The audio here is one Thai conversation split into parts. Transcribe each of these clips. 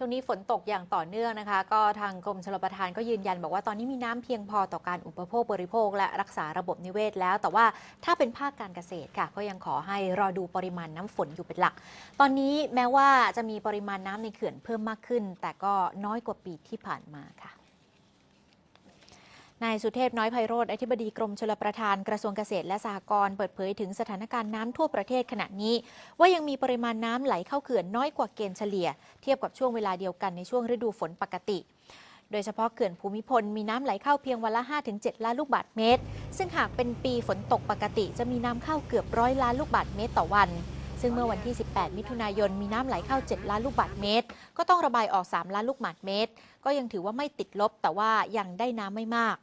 ช่วงนี้ฝนตกอย่างต่อเนื่องนะคะ ก็ทางกรมชลประทานก็ยืนยัน บอกว่าตอนนี้มีน้ำเพียงพอต่อการอุปโภคบริโภค และรักษาระบบนิเวศแล้ว แต่ว่าถ้าเป็นภาคการเกษตรค่ะ ก็ยังขอให้รอดูปริมาณน้ำฝนอยู่เป็นหลัก ตอนนี้แม้ว่าจะมีปริมาณน้ำในเขื่อนเพิ่มมากขึ้น แต่ก็น้อยกว่าปีที่ผ่านมาค่ะ นายสุเทพน้อยไพโรธอธิบดีกรมชลประทานกระทรวงเกษตรและสหกรณ์เปิดเผยถึงสถานการณ์น้ำทั่วประเทศขณะนี้ ว่ายังมีปริมาณน้ำไหลเข้าเขื่อนน้อยกว่าเกณฑ์เฉลี่ย เทียบกับช่วงเวลาเดียวกันในช่วงฤดูฝนปกติ โดยเฉพาะเขื่อนภูมิพลมีน้ำไหลเข้าเพียงวันละ 5-7 ล้านลูกบาศก์เมตร ซึ่งหากเป็นปีฝนตกปกติ จะมีน้ำเข้าเกือบร้อยล้านลูกบาศก์เมตรต่อวันซึ่งเมื่อวันที่ 18 มิถุนายน มีน้ำไหลเข้า 7 ล้านลูกบาศก์เมตร ก็ต้องระบายออก 3 ล้านลูกบาศก์เมตร ก็ยังถือว่าไม่ติดลบ แต่ว่ายังได้น้ำไม่มาก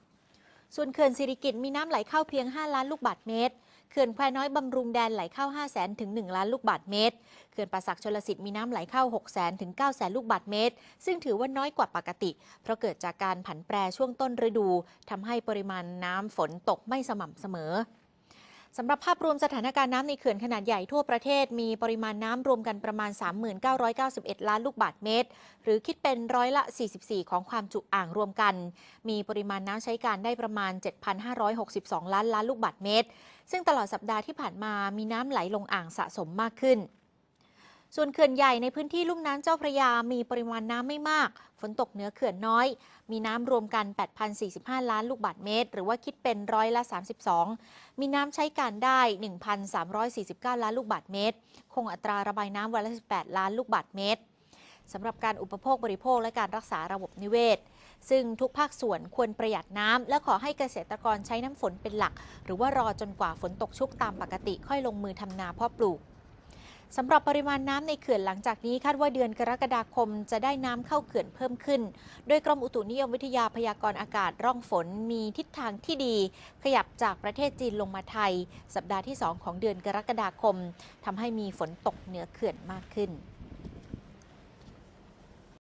ส่วนเขื่อนสิริกิติ์มีน้ำไหลเข้าเพียง 5 ล้านลูกบาทเมตร เขื่อนแควน้อยบำรุงแดนไหลเข้า 5 0 0แสนถึง 1 ล้านลูกบาทเมตร เขื่อนป่าสักชลสิทธิ์มีน้ำไหลเข้า 6 0แสนถึง 9 0 0แสนลูกบาทเมตร ซึ่งถือว่าน้อยกว่าปกติ เพราะเกิดจากการผันแปรช่วงต้นฤดูทำให้ปริมาณน้ำฝนตกไม่สม่ำเสมอ สำหรับภาพรวมสถานการณ์น้ำในเขื่อนขนาดใหญ่ทั่วประเทศ มีปริมาณน้ำรวมกันประมาณ3991 ล้านลูกบาศก์เมตร หรือคิดเป็นร้อยละ 44 ของความจุอ่างรวมกัน มีปริมาณน้ำใช้การได้ประมาณ 7,562 ล้านล้านลูกบาศก์เมตร ซึ่งตลอดสัปดาห์ที่ผ่านมามีน้ำไหลลงอ่างสะสมมากขึ้น ส่วนเขื่อนใหญ่ในพื้นที่ลุ่มน้ำเจ้าพระยา มีปริมาณน้ำไม่มาก ฝนตกเหนือเขื่อนน้อย มีน้ำรวมกัน 8,045 ล้านลูกบาศก์เมตร หรือว่าคิดเป็นร้อยละ 32 มีน้ำใช้การได้ 1,349 ล้านลูกบาศก์เมตร คงอัตราระบายน้ำวันละ 18 ล้านลูกบาศก์เมตรสำหรับการอุปโภคบริโภคและการรักษาระบบนิเวศ ซึ่งทุกภาคส่วนควรประหยัดน้ำ และขอให้เกษตรกรใช้น้ำฝนเป็นหลัก หรือว่ารอจนกว่าฝนตกชุกตามปกติค่อยลงมือทำนาเพาะปลูก สำหรับปริมาณน้ำในเขื่อนหลังจากนี้คาดว่าเดือนกรกฎาคมจะได้น้ำเข้าเขื่อนเพิ่มขึ้น โดยกรมอุตุนิยมวิทยาพยากรณ์อากาศร่องฝนมีทิศทางที่ดี ขยับจากประเทศจีนลงมาไทย สัปดาห์ที่ 2 ของเดือนกรกฎาคมทำให้มีฝนตกเหนือเขื่อนมากขึ้น